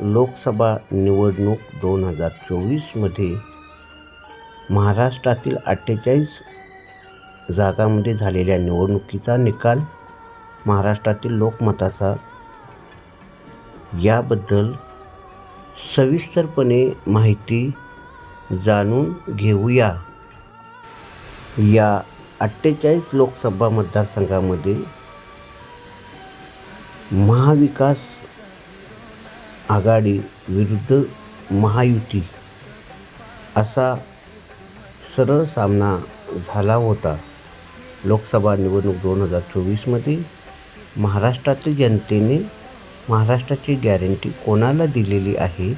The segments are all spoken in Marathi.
लोकसभा निवडणूक दोन हजार चोवीसमध्ये महाराष्ट्रातील अठ्ठेचाळीस जागांमध्ये झालेल्या निवडणुकीचा निकाल महाराष्ट्रातील लोकमताचा. याबद्दल सविस्तरपणे माहिती जाणून घेऊया. या अठ्ठेचाळीस लोकसभा मतदारसंघामध्ये महाविकास आघाडी विरुद्ध महायुती असा सरळ सामना झाला होता. लोकसभा निवडणूक दोन हजार चोवीसमध्ये महाराष्ट्रातील जनतेने महाराष्ट्राची गॅरंटी कोणाला दिलेली आहे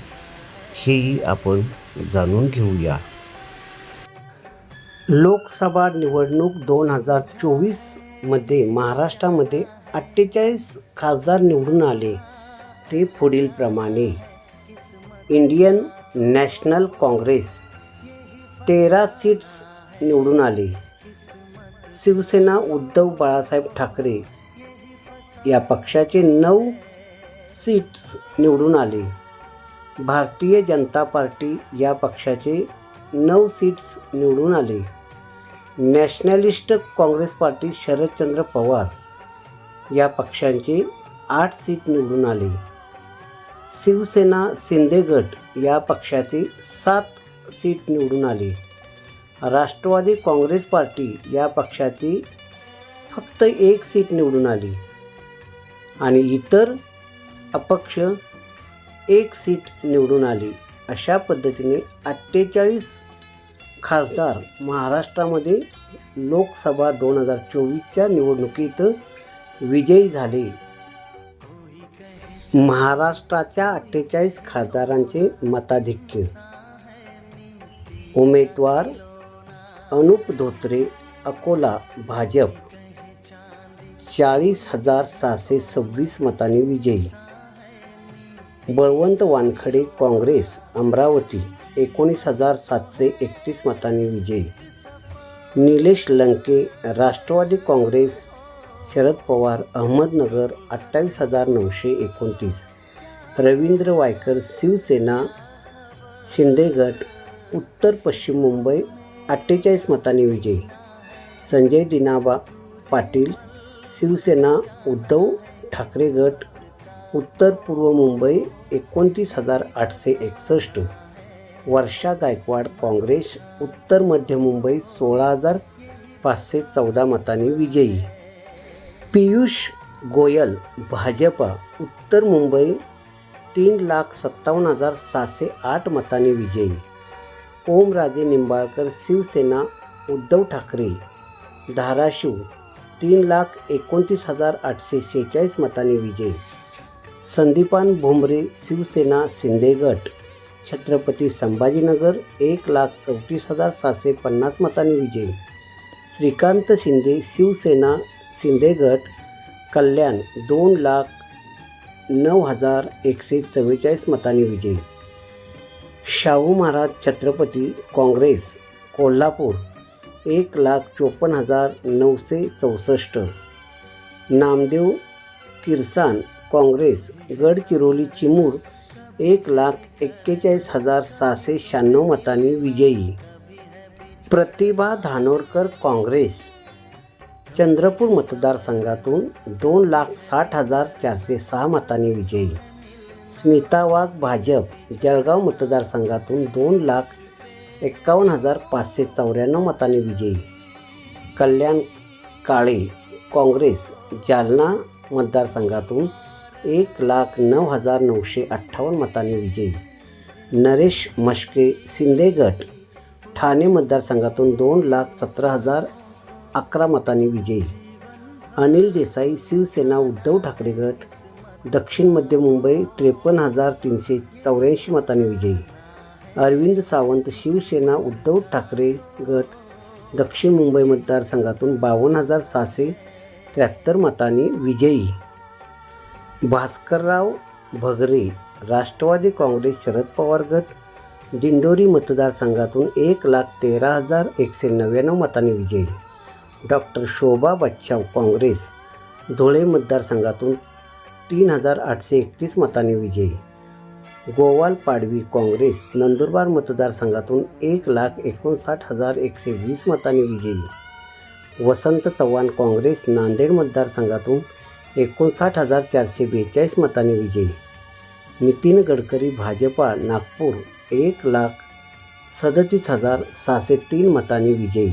हेही आपण जाणून घेऊया. लोकसभा निवडणूक दोन हजार चोवीसमध्ये महाराष्ट्रामध्ये अठ्ठेचाळीस खासदार निवडून आले. ते पुढीलप्रमाणे. इंडियन नॅशनल काँग्रेस तेरा सीट्स निवडून आले. शिवसेना उद्धव बाळासाहेब ठाकरे या पक्षाचे नऊ सीट्स निवडून आले. भारतीय जनता पार्टी या पक्षाचे नऊ सीट्स निवडून आले. Nationalist congress party Sharadchandra Pawar या पक्षांचे आठ सीट निवडून आले. शिवसेना शिंदे गट या पक्षाची सात सीट निवडून आली. राष्ट्रवादी काँग्रेस पार्टी या पक्षाची फक्त एक सीट निवडून आली. आणि इतर अपक्ष एक सीट निवडून आली. अशा पद्धतीने अठ्ठेचाळीस खासदार महाराष्ट्रामध्ये लोकसभा दोन हजार चोवीसच्या निवडणुकीत विजयी झाले. महाराष्ट्राच्या अठ्ठेचाळीस खासदारांचे मताधिक्य. उमेदवार अनुप धोत्रे अकोला भाजप. चाळीस हजार सहाशे सव्वीस मतांनी विजयी. बळवंत वानखडे काँग्रेस अमरावती एकोणीस हजार सातशे एकतीस मतांनी विजयी. निलेश लंके राष्ट्रवादी काँग्रेस शरद पवार अहमदनगर अठ्ठावीस हजार नऊशे एकोणतीस. रवींद्र वायकर शिवसेना शिंदे गट उत्तर पश्चिम मुंबई अठ्ठेचाळीस मतांनी विजयी. संजय दिनाबा पाटील शिवसेना उद्धव ठाकरे गट उत्तर पूर्व मुंबई एकोणतीस हजार आठशे एकसष्ट. वर्षा गायकवाड काँग्रेस उत्तर मध्य मुंबई सोळा हजार पाचशे चौदा मतांनी विजयी. पियुष गोयल भाजपा उत्तर मुंबई तीन लाख सत्तावन्न हजार सहाशे आठ मतांनी विजयी. ओमराजे निंबाळकर शिवसेना उद्धव ठाकरे धाराशिव तीन लाख एकोणतीस हजार आठशे शेहेचाळीस मतांनी विजयी. संदीपान भुमरे शिवसेना सिंदेगट छत्रपती संभाजीनगर एक लाख चौतीस हजार सहाशे पन्नास मतांनी विजयी. श्रीकांत शिंदे शिवसेना शिंदे गट कल्याण दोन लाख नऊ हजार एकशे चव्वेचाळीस मतांनी विजयी. शाहू महाराज छत्रपती काँग्रेस कोल्हापूर एक लाख चोपन्न हजार नऊशे चौसष्ट. नामदेव किरसान काँग्रेस गडचिरोली चिमूर एक लाख एक्केचाळीस हजार सहाशे शहाण्णव मतांनी विजयी. प्रतिभा धानोरकर काँग्रेस चंद्रपूर मतदारसंघातून दोन लाख साठ हजार चारशे सहा मतांनी विजयी. स्मिता वाघ भाजप जळगाव मतदारसंघातून दोन लाख एक्कावन्न हजार पाचशे चौऱ्याण्णव मतांनी विजयी. कल्याण काळे काँग्रेस जालना मतदारसंघातून एक लाख नऊ हजार नऊशे अठ्ठावन्न मतांनी विजयी. नरेश मश्के सिंदेगट ठाणे मतदारसंघातून दोन लाख सतरा हजार अकरा मतांनी विजयी. अनिल देसाई शिवसेना उद्धव ठाकरे गट दक्षिण मध्य मुंबई त्रेपन्न हजार तीनशे चौऱ्याऐंशी मतांनी विजयी. अरविंद सावंत शिवसेना उद्धव ठाकरे गट दक्षिण मुंबई मतदारसंघातून बावन्न हजार सहाशे त्र्याहत्तर मतांनी विजयी. भास्करराव भगरे राष्ट्रवादी काँग्रेस शरद पवार गट दिंडोरी मतदारसंघातून एक लाख तेरा हजार एकशे नव्याण्णव मतांनी विजयी. Doctor Shobha Bachhav congress. Dhule मतदारसंघातून तीन हजार आठशे एकतीस मतांनी विजयी. गोवाल पाडवी काँग्रेस नंदुरबार मतदारसंघातून एक लाख एकोणसाठ हजार एकशे वीस मतांनी विजयी. वसंत चव्हाण काँग्रेस नांदेड मतदारसंघातून एकोणसाठ हजार चारशे बेचाळीस मतांनी विजयी. नितीन गडकरी भाजपा नागपूर एक लाख सदतीस हजार सहाशे तीन मतांनी विजयी.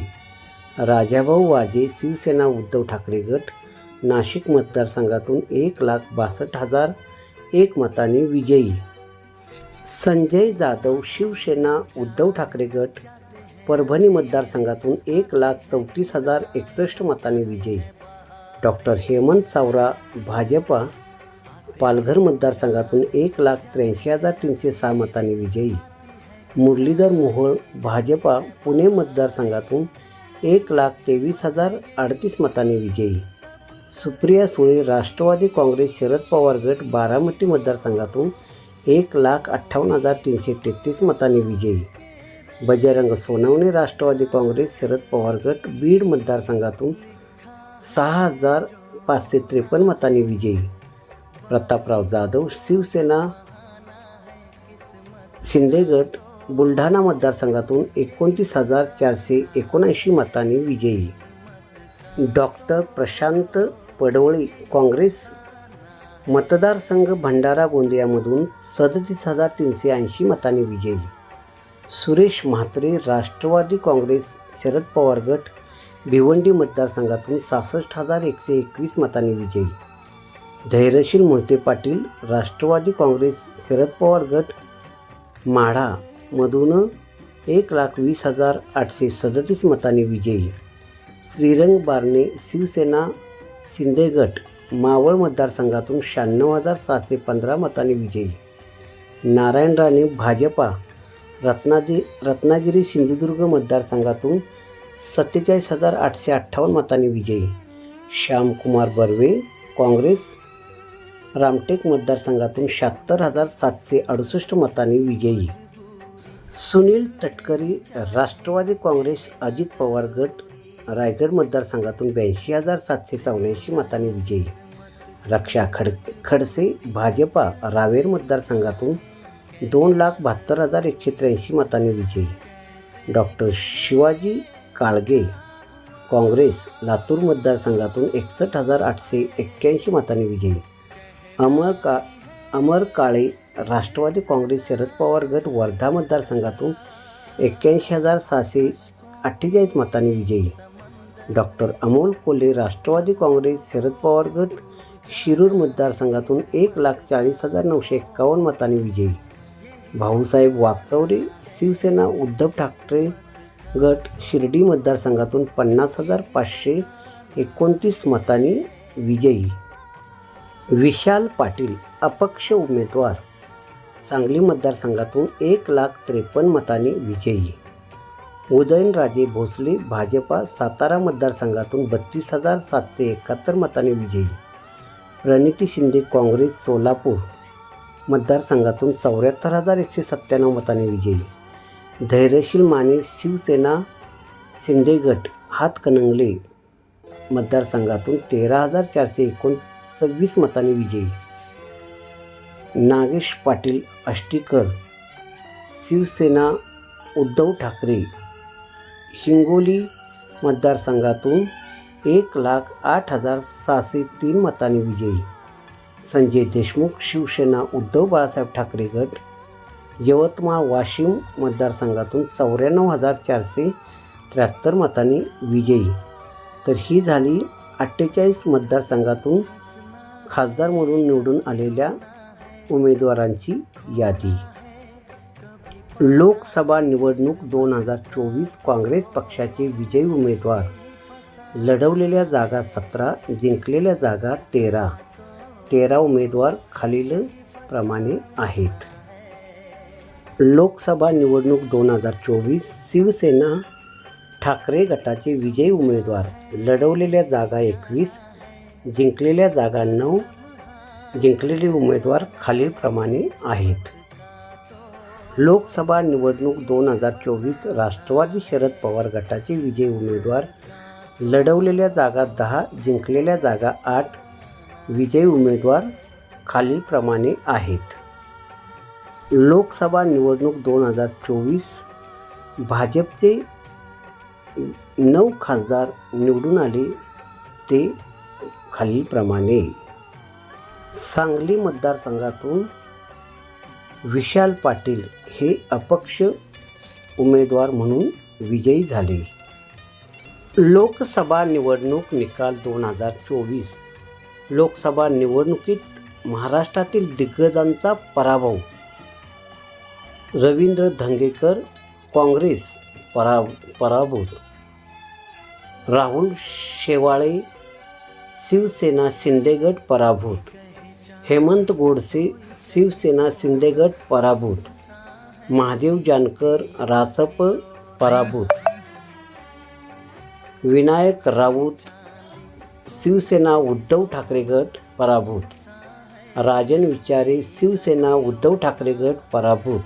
राजाभाऊ वाजे शिवसेना उद्धव ठाकरे गट नाशिक मतदारसंघातून एक लाख बासष्ट हजार एक मताने विजयी. संजय जाधव शिवसेना उद्धव ठाकरे गट परभणी मतदारसंघातून एक लाख चौतीस हजार एकसष्ट मताने विजयी. डॉक्टर हेमंत सावरा भाजपा पालघर मतदारसंघातून एक लाख त्र्याऐंशी हजार तीनशे सहा मतांनी विजयी. मुरलीधर मोहोळ भाजपा पुणे मतदारसंघातून एक लाख तेवीस हजार अडतीस मतांनी विजयी. सुप्रिया सुळे राष्ट्रवादी काँग्रेस शरद पवार गट बारामती मतदारसंघातून एक लाख अठ्ठावन्न हजार तीनशे तेहतीस मतांनी विजयी. बजरंग सोनवणे राष्ट्रवादी काँग्रेस शरद पवार गट बीड मतदारसंघातून सहा हजार पाचशे त्रेपन्न मतांनी विजयी. प्रतापराव जाधव शिवसेना शिंदे गट बुलढाणा मतदारसंघातून एकोणतीस हजार चारशे एकोणऐंशी मतांनी विजयी. Doctor Prashant Padwale congress. मतदारसंघ भंडारा गोंदियामधून सदतीस हजार तीनशे ऐंशी मतांनी विजयी. सुरेश म्हात्रे राष्ट्रवादी काँग्रेस शरद पवार गट भिवंडी मतदारसंघातून सहासष्ट हजार एकशे एकवीस मतांनी विजयी. धैर्यशील मोहिते पाटील राष्ट्रवादी काँग्रेस शरद पवार गट मधून एक लाख वीस हजार आठशे सदतीस मतांनी विजयी. श्रीरंग बारणे शिवसेना शिंदे गट मावळ मतदारसंघातून शहाण्णव हजार सहाशे पंधरा मतांनी विजयी. नारायण राणे भाजपा रत्नादि रत्नागिरी सिंधुदुर्ग मतदारसंघातून सत्तेचाळीस हजार आठशे अठ्ठावन्न मतांनी विजयी. श्यामकुमार बर्वे काँग्रेस रामटेक मतदारसंघातून शहात्तर हजार सातशे अडुसष्ट मतांनी विजयी. सुनील तटकरी राष्ट्रवादी काँग्रेस अजित पवार गट रायगड मतदारसंघातून ब्याऐंशी हजार सातशे चौऱ्याऐंशी मतांनी विजयी. रक्षा खड खडसे भाजपा रावेर मतदारसंघातून दोन लाख बहात्तर हजार एकशे त्र्याऐंशी मतांनी विजयी. डॉक्टर शिवाजी काळगे काँग्रेस लातूर मतदारसंघातून एकसष्ट हजार आठशे एक्क्याऐंशी मतांनी विजयी. अमर का अमर काळे राष्ट्रवादी काँग्रेस शरद पवार गट वर्धा मतदारसंघातून एक्क्याऐंशी हजार सहाशे अठ्ठेचाळीस मतांनी विजयी. डॉक्टर अमोल कोल्हे राष्ट्रवादी काँग्रेस शरद पवार गट शिरूर मतदारसंघातून एक लाख चाळीस हजार नऊशे एक्कावन्न मतांनी विजयी. भाऊसाहेब वागचौरे शिवसेना उद्धव ठाकरे गट शिर्डी मतदारसंघातून पन्नास हजार पाचशे एकोणतीस मतांनी विजयी. विशाल पाटील अपक्ष उमेदवार सांगली मतदारसंघातून एक लाख त्रेपन्न मतांनी विजयी. उदयनराजे भोसले भाजपा सातारा मतदारसंघातून बत्तीस हजार सातशे एकाहत्तर मतांनी विजयी. प्रणिती शिंदे काँग्रेस सोलापूर मतदारसंघातून चौऱ्याहत्तर हजार एकशे सत्त्याण्णव मतांनी विजयी. धैर्यशील माने शिवसेना शिंदेगट हातकणंगले मतदारसंघातून तेरा हजार चारशे एकोणसव्वीस मतांनी विजयी. नागेश पाटील आष्टीकर शिवसेना उद्धव ठाकरे हिंगोली मतदारसंघातून एक लाख आठ हजार सहाशे तीन मतांनी विजयी. संजय देशमुख शिवसेना उद्धव बाळासाहेब ठाकरे गट यवतमाळ वाशिम मतदारसंघातून चौऱ्याण्णव हजार चारशे त्र्याहत्तर मतांनी विजयी. तर ही झाली अठ्ठेचाळीस मतदारसंघातून खासदार म्हणून निवडून आलेल्या उमेदवारांची यादी. लोकसभा निवडणूक दोन हजार चोवीस काँग्रेस पक्षाचे विजयी उमेदवार. लढवलेल्या जागा सतरा जिंकलेल्या जागा तेरा. तेरा उमेदवार खालील प्रमाणे आहेत. लोकसभा निवडणूक दोन हजार चोवीस शिवसेना ठाकरे गटाचे विजयी उमेदवार. लढवलेल्या जागा एकवीस जिंकलेल्या जागा नऊ जिंकलेले उमेदवार खालीलप्रमाणे आहेत. लोकसभा निवडणूक दोन हजार चोवीस राष्ट्रवादी शरद पवार गटाचे विजयी उमेदवार लढवलेल्या जागा दहा जिंकलेल्या जागा आठ विजयी उमेदवार खालीलप्रमाणे आहेत. लोकसभा निवडणूक दोन हजार चोवीस भाजपचे नऊ खासदार निवडून आले ते खालीलप्रमाणे. सांगली मतदारसंघातून विशाल पाटील हे अपक्ष उमेदवार म्हणून विजयी झाले. लोकसभा निवडणूक निकाल दोन हजार चोवीस. लोकसभा निवडणुकीत महाराष्ट्रातील दिग्गजांचा पराभव. रवींद्र धंगेकर काँग्रेस परा पराभूत. राहुल शेवाळे शिवसेना शिंदेगड पराभूत. हेमंत गोडसे शिवसेना शिंदेगट पराभूत. महादेव जानकर रासप पराभूत. विनायक राऊत शिवसेना उद्धव ठाकरे गट पराभूत. राजन विचारे शिवसेना उद्धव ठाकरे गट पराभूत.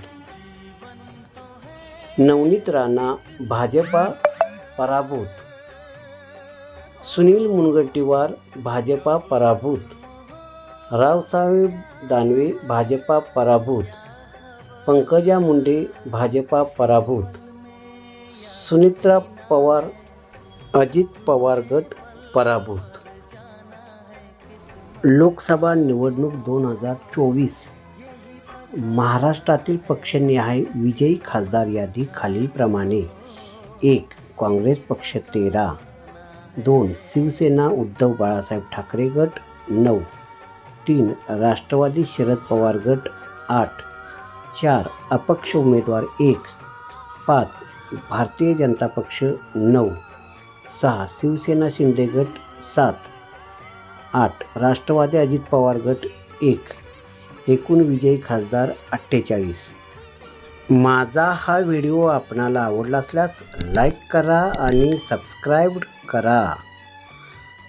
नवनीत राणा भाजपा पराभूत. सुनील मुनगंटीवार भाजपा पराभूत. रावसाहेब दानवे भाजपा पराभूत पंकजा मुंडे भाजपा पराभूत सुनित्रा पवार अजित पवार गट पराभूत. लोकसभा निवडणूक दोन हजार चोवीस महाराष्ट्रातील पक्षनिहाय विजयी खासदार यादी खालीलप्रमाणे. एक काँग्रेस पक्ष तेरा दोन शिवसेना उद्धव बाळासाहेब ठाकरे गट नऊ तीन राष्ट्रवादी शरद पवार गट आठ चार अपक्ष उमेदवार एक पाच भारतीय जनता पक्ष नऊ सहा शिवसेना शिंदे गट सात आठ राष्ट्रवादी अजित पवार गट एक एकूण विजयी खासदार अठ्ठेचाळीस. माझा हा व्हिडिओ आपणाला आवडला असल्यास लाईक करा आणि सबस्क्राईब करा.